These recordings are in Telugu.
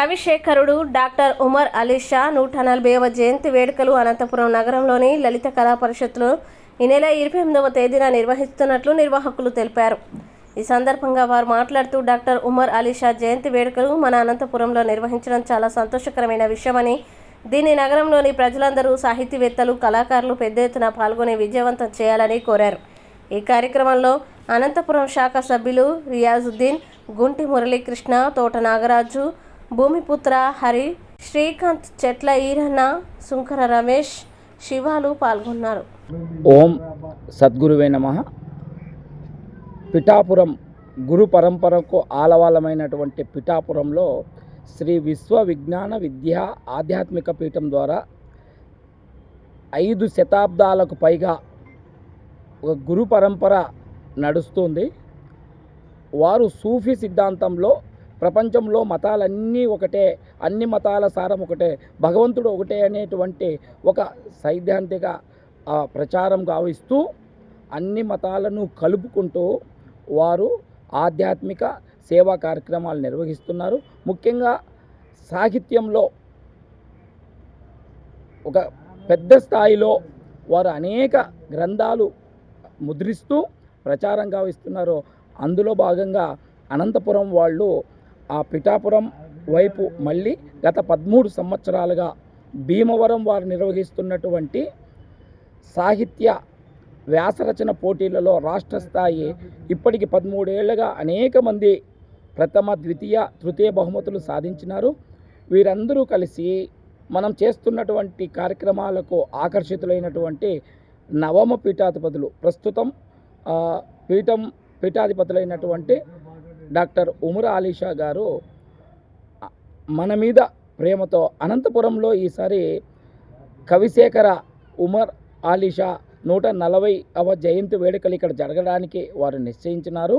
కవిశేఖరుడు డాక్టర్ ఉమర్ అలీ షా నూట నలభైవ జయంతి వేడుకలు అనంతపురం నగరంలోని లలిత కళా పరిషత్లో ఈ నెల ఇరవై ఎనిమిదవ తేదీన నిర్వహిస్తున్నట్లు నిర్వాహకులు తెలిపారు. ఈ సందర్భంగా వారు మాట్లాడుతూ డాక్టర్ ఉమర్ అలీ షా జయంతి వేడుకలు మన అనంతపురంలో నిర్వహించడం చాలా సంతోషకరమైన విషయమని దీన్ని నగరంలోని ప్రజలందరూ సాహితీవేత్తలు కళాకారులు పెద్ద ఎత్తున పాల్గొని విజయవంతం చేయాలని కోరారు. ఈ కార్యక్రమంలో అనంతపురం శాఖ సభ్యులు రియాజుద్దీన్ గుంటి మురళీకృష్ణ తోట నాగరాజు భూమిపుత్ర హరి శ్రీకాంత్ చెట్ల ఈరన్న సుంకర రమేష్ శివాలు పాల్గొన్నారు. ఓం సద్గురువే నమ. పిఠాపురం గురు పరంపరకు ఆలవాలమైనటువంటి పిఠాపురంలో శ్రీ విశ్వ విజ్ఞాన విద్యా ఆధ్యాత్మిక పీఠం ద్వారా ఐదు శతాబ్దాలకు పైగా ఒక గురు పరంపర నడుస్తుంది. వారు సూఫీ సిద్ధాంతంలో ప్రపంచంలో మతాలన్నీ ఒకటే అన్ని మతాల సారం ఒకటే భగవంతుడు ఒకటే అనేటువంటి ఒక సైద్ధాంతిక ప్రచారం గావిస్తూ అన్ని మతాలను కలుపుకుంటూ వారు ఆధ్యాత్మిక సేవా కార్యక్రమాలు నిర్వహిస్తున్నారు. ముఖ్యంగా సాహిత్యంలో ఒక పెద్ద స్థాయిలో వారు అనేక గ్రంథాలు ముద్రిస్తూ ప్రచారం గావిస్తున్నారు. అందులో భాగంగా అనంతపురం వాళ్ళు ఆ పిఠాపురం వైపు మళ్ళీ గత పదమూడు సంవత్సరాలుగా భీమవరం వారు నిర్వహిస్తున్నటువంటి సాహిత్య వ్యాసరచన పోటీలలో రాష్ట్ర స్థాయి ఇప్పటికి పదమూడేళ్ళుగా అనేక మంది ప్రథమ ద్వితీయ తృతీయ బహుమతులు సాధించినారు. వీరందరూ కలిసి మనం చేస్తున్నటువంటి కార్యక్రమాలకు ఆకర్షితులైనటువంటి నవమ పీఠాధిపతులు. ప్రస్తుతం పీఠం పీఠాధిపతులైనటువంటి డాక్టర్ ఉమర్ అలీషా గారు మన మీద ప్రేమతో అనంతపురంలో ఈసారి కవిశేఖర ఉమర్ ఆలీషా నూట నలభై అవ జయంతి వేడుకలు ఇక్కడ జరగడానికి వారు నిశ్చయించినారు.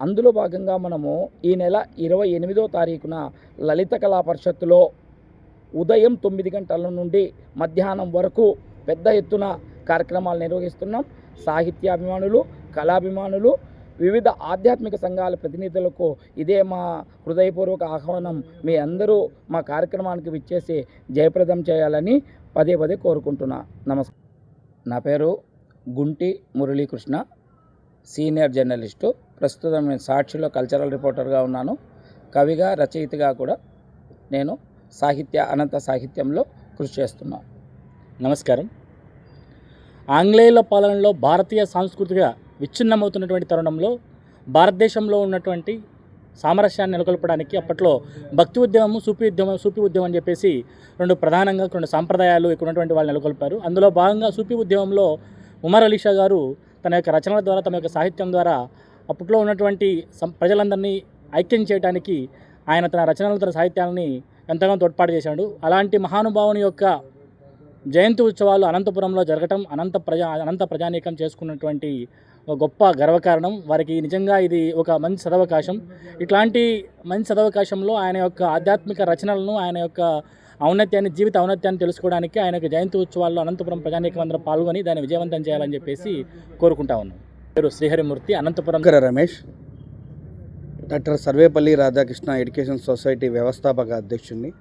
అందులో భాగంగా మనము ఈ నెల ఇరవై ఎనిమిదో తారీఖున లలిత కళా పరిషత్తులో ఉదయం తొమ్మిది గంటల నుండి మధ్యాహ్నం వరకు పెద్ద ఎత్తున కార్యక్రమాలు నిర్వహిస్తున్నాం. సాహిత్యాభిమానులు కళాభిమానులు వివిధ ఆధ్యాత్మిక సంఘాల ప్రతినిధులకు ఇదే మా హృదయపూర్వక ఆహ్వానం. మీ అందరూ మా కార్యక్రమానికి విచ్చేసి జయప్రదం చేయాలని పదే పదే కోరుకుంటున్నా. నమస్కారం. నా పేరు గుంటి మురళీకృష్ణ సీనియర్ జర్నలిస్టు. ప్రస్తుతం నేను సాక్షిలో కల్చరల్ రిపోర్టర్గా ఉన్నాను. కవిగా రచయితగా కూడా నేను సాహిత్య అనంత సాహిత్యంలో కృషి చేస్తున్నాను నమస్కారం. ఆంగ్లేయుల పాలనలో భారతీయ సాంస్కృతిక విచ్ఛిన్నమవుతున్నటువంటి తరుణంలో భారతదేశంలో ఉన్నటువంటి సామరస్యాన్ని నెలకొల్పడానికి అప్పట్లో భక్తి ఉద్యమము సూపి ఉద్యమం సూపి ఉద్యమం అని చెప్పేసి రెండు ప్రధానంగా రెండు సాంప్రదాయాలు ఇక్కడ ఉన్నటువంటి వాళ్ళు నెలకొల్పారు. అందులో భాగంగా సూపి ఉద్యమంలో ఉమర్ అలీషా గారు తన యొక్క రచనల ద్వారా తన యొక్క సాహిత్యం ద్వారా అప్పట్లో ఉన్నటువంటి సం ప్రజలందరినీ ఐక్యం చేయడానికి ఆయన తన రచనలు తన సాహిత్యాలని ఎంతగానో తోడ్పాటు చేశాడు. అలాంటి మహానుభావుని యొక్క జయంతి ఉత్సవాలు అనంతపురంలో జరగటం అనంత ప్రజా అనంత ప్రజానీకం చేసుకున్నటువంటి గొప్ప గర్వకారణం. వారికి నిజంగా ఇది ఒక మంచి సదవకాశం. ఇట్లాంటి మంచి సదవకాశంలో ఆయన యొక్క ఆధ్యాత్మిక రచనలను ఆయన యొక్క ఔన్నత్యాన్ని జీవిత ఔన్నత్యాన్ని తెలుసుకోవడానికి ఆయన యొక్క జయంతి ఉత్సవాల్లో అనంతపురం ప్రజానీకం అందరూ పాల్గొని దాన్ని విజయవంతం చేయాలని చెప్పేసి కోరుకుంటా ఉన్నాం. పేరు Sriharimurthy Anantapuram Ramesh doctor Sarvepalli Radhakrishna education society వ్యవస్థాపక అధ్యక్షుడిని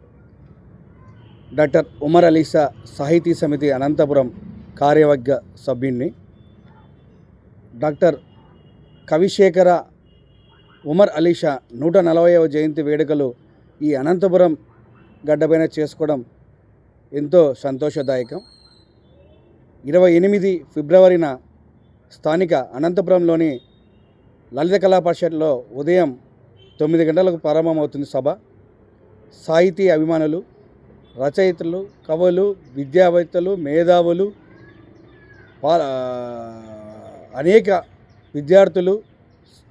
డాక్టర్ ఉమర్ అలీసా సాహితీ సమితి అనంతపురం కార్యవర్గ సభ్యుణ్ణి డాక్టర్ కవిశేఖర ఉమర్ అలీషా నూట నలభైవ జయంతి వేడుకలు ఈ అనంతపురం గడ్డపైన చేసుకోవడం ఎంతో సంతోషదాయకం. ఇరవై ఎనిమిది ఫిబ్రవరిన స్థానిక అనంతపురంలోని లలిత కళా పరిషత్లో ఉదయం తొమ్మిది గంటలకు ప్రారంభమవుతుంది సభ. సాహితీ అభిమానులు రచయితలు కవులు విద్యావేత్తలు మేధావులు పా- అనేక విద్యార్థులు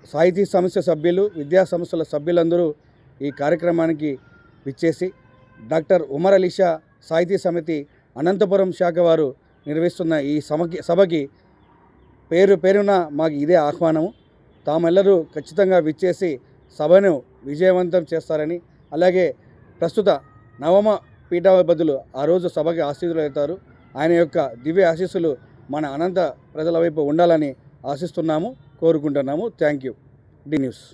సాహితీ సంస్థ సభ్యులు విద్యా సంస్థల సభ్యులందరూ ఈ కార్యక్రమానికి విచ్చేసి డాక్టర్ ఉమర్ అలీషా సాహితీ సమితి అనంతపురం శాఖ వారు నిర్వహిస్తున్న ఈ సభకి సభకి పేరు పేరున మాకు ఇదే ఆహ్వానము. తామెల్లరూ ఖచ్చితంగా విచ్చేసి సభను విజయవంతం చేస్తారని అలాగే ప్రస్తుత నవమ పీఠాధిపతులు ఆ రోజు సభకి ఆశీస్సులు అవుతారు ఆయన యొక్క దివ్య ఆశీస్సులు మన అనంత ప్రజల వైపు ఉండాలని ఆశిస్తున్నాము కోరుకుంటున్నాము. Thank you D news